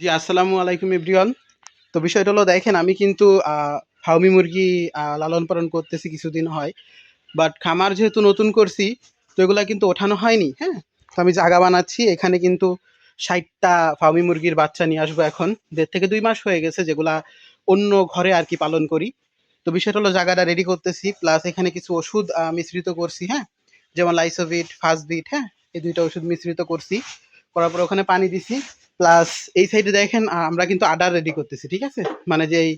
জি, আসসালামু আলাইকুম এভরিওয়ান। তো বিষয়টা হলো, দেখেন, আমি কিন্তু ফার্মি মুরগি লালন পালন করতেছি কিছুদিন হয় বাট খামার যেহেতু নতুন করছি, তো এগুলা কিন্তু ওঠানো হয়নি হ্যাঁ? তো আমি জায়গা বানাচ্ছি, এখানে কিন্তু ষাটটা ফাউমি মুরগির বাচ্চা নিয়ে আসব এখন। দেড় থেকে দুই মাস হয়ে গেছে যেগুলা অন্য ঘরে আর কি পালন করি। তো বিষয়টা হলো জায়গাটা রেডি করতেছি প্লাস এখানে কিছু ওষুধ মিশ্রিত করছি হ্যাঁ? যেমন লাইসোভিট ফাস্টবিট হ্যাঁ? এই দুইটা ওষুধ মিশ্রিত করছি। করার পর ওখানে পানি দিছি। প্লাস এই সাইডে দেখেন আমরা কিন্তু আডার রেডি করতেছি, ঠিক আছে? মানে যেই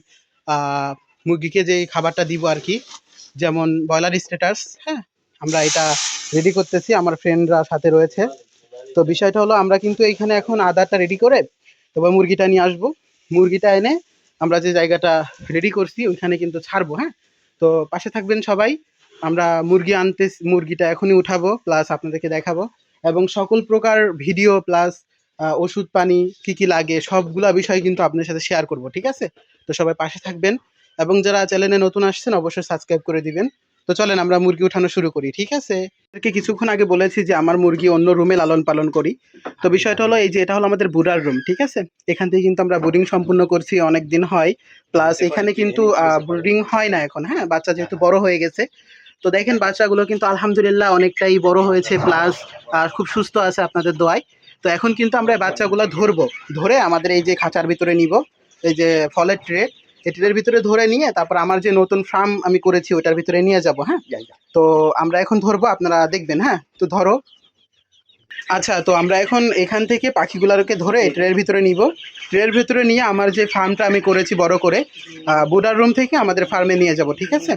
মুরগিকে যেই খাবারটা দিব আর কি, যেমন ব্রয়লার স্ট্যাটাস হ্যাঁ? আমরা এটা রেডি করতেছি, আমার ফ্রেন্ডরা সাথে রয়েছে। তো বিষয়টা হলো, আমরা কিন্তু এইখানে এখন আদারটা রেডি করে এবার মুরগিটা নিয়ে আসব। মুরগিটা এনে আমরা যে জায়গাটা রেডি করছি, ওইখানে কিন্তু ছাড়বো হ্যাঁ? তো পাশে থাকবেন সবাই। আমরা মুরগি আনতে মুরগিটা এখনই উঠাবো প্লাস আপনাদেরকে দেখাবো। এবং সকল প্রকার ভিডিও প্লাস ওষুধ, পানি, কি কি লাগে, সবগুলা বিষয় কিন্তু আপনার সাথে শেয়ার করব, ঠিক আছে? তো সবাই পাশে থাকবেন এবং যারা চ্যানেলে নতুন আসছেন অবশ্যই সাবস্ক্রাইব করে দিবেন। তো চলেন আমরা মুরগি উঠানো শুরু করি, ঠিক আছে? কিছুক্ষণ আগে বলেছি যে আমার মুরগি অন্য রুমে লালন পালন করি। তো বিষয়টা হলো এই যে এটা হলো আমাদের বুড়ার রুম ঠিক আছে? এখান থেকে কিন্তু আমরা বোর্ডিং সম্পূর্ণ করছি অনেক দিন হয়। প্লাস এখানে কিন্তু ব্রিডিং হয় না এখন হ্যাঁ? বাচ্চা যেহেতু বড় হয়ে গেছে তো দেখেন বাচ্চাগুলো কিন্তু আলহামদুলিল্লাহ অনেকটাই বড় হয়েছে প্লাস খুব সুস্থ আছে আপনাদের দোয়ায়। তো এখন কিন্তু আমরা এই বাচ্চাগুলো ধরবো। ধরে আমাদের এই যে খাঁচার ভিতরে নিব এই যে ফলের ট্রে এই ট্রের ভিতরে ধরে নিয়ে তারপর আমার যে নতুন ফার্ম আমি করেছি ওটার ভিতরে নিয়ে যাব হ্যাঁ? তো আমরা এখন ধরবো আপনারা দেখবেন হ্যাঁ? তো ধরো আচ্ছা তো আমরা এখন এখান থেকে পাখিগুলোকে ধরে ট্রের ভিতরে নিব। ট্রের ভিতরে নিয়ে আমার যে ফার্মটা আমি করেছি বড় করে বুডার রুম থেকে আমাদের ফার্মে নিয়ে যাব, ঠিক আছে?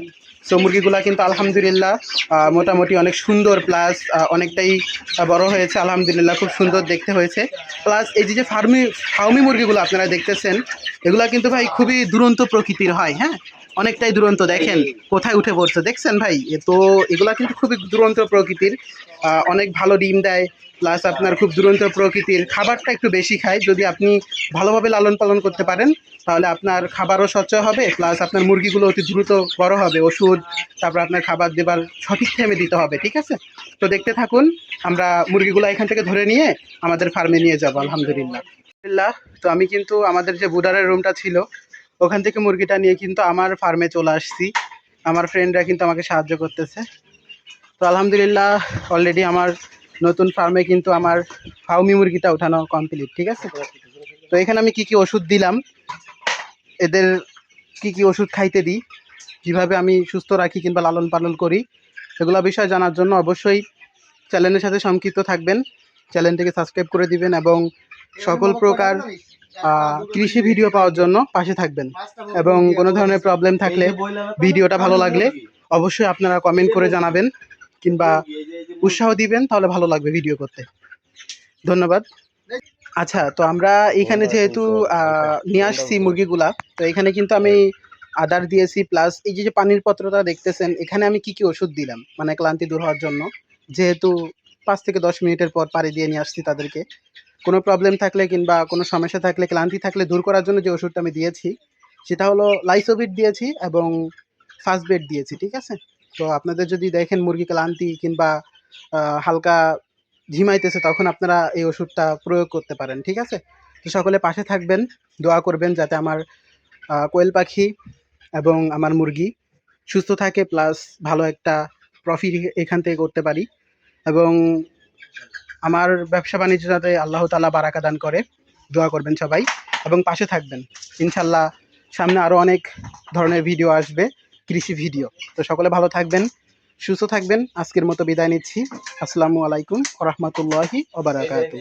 সো মুরগিগুলো কিন্তু আলহামদুলিল্লাহ মোটামুটি অনেক সুন্দর, প্লাস অনেকটাই বড় হয়েছে, আলহামদুলিল্লাহ, খুব সুন্দর দেখতে হয়েছে। প্লাস এই যে যে ফার্মি ফার্মি মুরগিগুলো আপনারা দেখতেছেন, এগুলো কিন্তু ভাই খুবই দুরন্ত প্রকৃতির হয় হ্যাঁ? অনেকটাই দুরন্ত, দেখেন, কোথায় উঠে পড়ছে, দেখছেন ভাই? তো এগুলা কিন্তু খুবই দুরন্ত প্রকৃতির অনেক ভালো ডিম দেয় প্লাস আপনার খুব দুরন্ত প্রকৃতির খাবারটা একটু বেশি খায়। যদি আপনি ভালোভাবে লালন পালন করতে পারেন, তাহলে আপনার খাবারও স্বচ্ছ হবে প্লাস আপনার মুরগিগুলো অতি দ্রুত বড় হবে। ওষুধ, তারপর আপনার খাবার দেবার সঠিক টাইমে দিতে হবে, ঠিক আছে? তো দেখতে থাকুন, আমরা মুরগিগুলো এখান থেকে ধরে নিয়ে আমাদের ফার্মে নিয়ে যাব, আলহামদুলিল্লাহ। আলহামদুলিল্লাহ, তো আমি কিন্তু আমাদের যে বুডারের রুমটা ছিল, ওখান থেকে মুরগিটা নিয়ে কিন্তু আমার ফার্মে চলে আসছি। আমার ফ্রেন্ডরা কিন্তু আমাকে সাহায্য করতেছে। তো আলহামদুলিল্লাহ অলরেডি আমার নতুন ফার্মে কিন্তু আমার ফাউমি মুরগিটা ওঠানো কমপ্লিট ঠিক আছে? তো এখানে আমি কি কি ওষুধ দিলাম, এদের কি কি ওষুধ খাইতে দিই, কীভাবে আমি সুস্থ রাখি কিংবা লালন পালন করি এগুলো বিষয় জানার জন্য অবশ্যই চ্যানেলের সাথে সম্পৃক্ত থাকবেন। চ্যানেলটিকে সাবস্ক্রাইব করে দিবেন এবং সকল প্রকার কৃষি ভিডিও পাওয়ার জন্য পাশে থাকবেন। এবং কোনো ধরনের প্রবলেম থাকলে ভিডিওটা ভালো লাগলে অবশ্যই আপনারা কমেন্ট করে জানাবেন। কিংবা উৎসাহ দিবেন তাহলে ভালো লাগবে ভিডিও করতে। ধন্যবাদ। আচ্ছা তো আমরা এখানে যেহেতু নিয়ে আসছি মুরগিগুলা তো এখানে কিন্তু আমি আদার দিয়েছি প্লাস এই যে যে পানির পত্রটা দেখতেছেন এখানে আমি কি কি ওষুধ দিলাম মানে ক্লান্তি দূর হওয়ার জন্য। যেহেতু পাঁচ থেকে দশ মিনিটের পর পাড়ি দিয়ে নিয়ে আসছি তাদেরকে। কোনো প্রবলেম থাকলে কিংবা কোনো সমস্যা থাকলে ক্লান্তি থাকলে দূর করার জন্য যে ওষুধটা আমি দিয়েছি সেটা হলো লাইসোভিট দিয়েছি এবং ফার্স্ট বেড দিয়েছি ঠিক আছে? তো আপনাদের যদি দেখেন মুরগি ক্লান্তি কিংবা হালকা ঝিমাইতেছে, তখন আপনারা এই ওষুধটা প্রয়োগ করতে পারেন, ঠিক আছে? তো সকলে পাশে থাকবেন, দোয়া করবেন যাতে আমার কোয়েল পাখি এবং আমার মুরগি সুস্থ থাকে, প্লাস ভালো একটা প্রফিট এখান থেকে করতে পারি এবং আমার ব্যবসা বাণিজ্য যাতে আল্লাহ তালা বারাকা দান করে, দোয়া করবেন সবাই এবং পাশে থাকবেন। ইনশাল্লাহ সামনে আরও অনেক ধরনের ভিডিও আসবে। কৃষি ভিডিও। তো সকলে ভালো থাকবেন, সুস্থ থাকবেন। আজকের মতো বিদায় নিচ্ছি। আসসালামু আলাইকুম রহমতুল্লাহি ওবারাকাতু